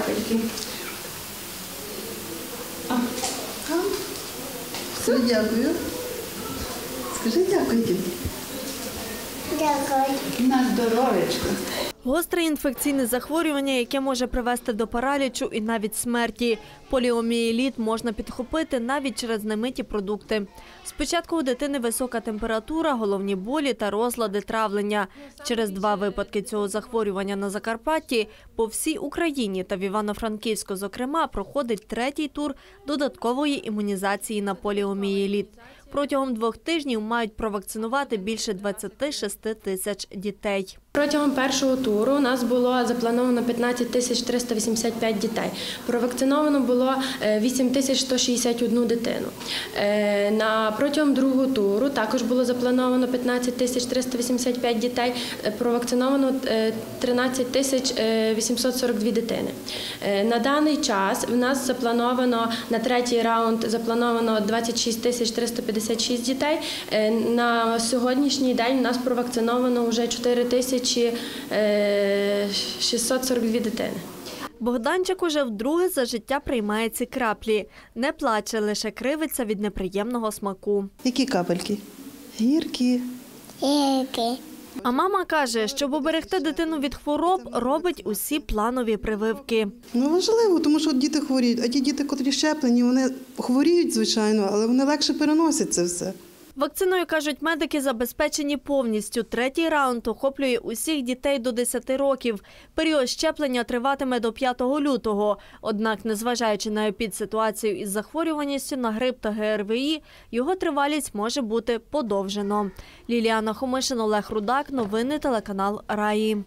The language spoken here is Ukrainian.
капельки. Все, дякую. Скажи дякую. Дякую. На здоров'ячко. Гостре інфекційне захворювання, яке може привести до паралічу і навіть смерті. Поліомієліт можна підхопити навіть через немиті продукти. Спочатку у дитини висока температура, головні болі та розлади травлення. Через два випадки цього захворювання на Закарпатті по всій Україні та в Івано-Франківську, зокрема, проходить третій тур додаткової імунізації на поліомієліт. Протягом двох тижнів мають провакцинувати більше 26 тисяч дітей. Протягом першого туру у нас було заплановано 15 тисяч 385 дітей. Провакциновано було е, 8 тисяч 161 дитину. Е, На протягом другого туру також було заплановано 15 тисяч 385 дітей. Е, Провакциновано е, 13 тисяч е, 842 дитини. На даний час в нас заплановано на третій раунд заплановано 26 тисяч 356 дітей. Е, На сьогоднішній день у нас провакциновано вже 4 тисячі е, 642 дитини. Богданчик уже вдруге за життя приймає ці краплі. Не плаче, лише кривиться від неприємного смаку. Які капельки? Гіркі. Які. А мама каже, щоб уберегти дитину від хвороб, робить усі планові прививки. Ну важливо, тому що діти хворіють. А ті діти, котрі щеплені, вони хворіють, звичайно, але вони легше переносять це все. Вакциною кажуть, медики забезпечені повністю. Третій раунд охоплює усіх дітей до 10 років. Період щеплення триватиме до 5 лютого. Однак, незважаючи на епідситуацію із захворюваністю на грип та ГРВІ, його тривалість може бути подовжено. Ліліана Хомишин, Олег Рудак. Новини телеканал Раї.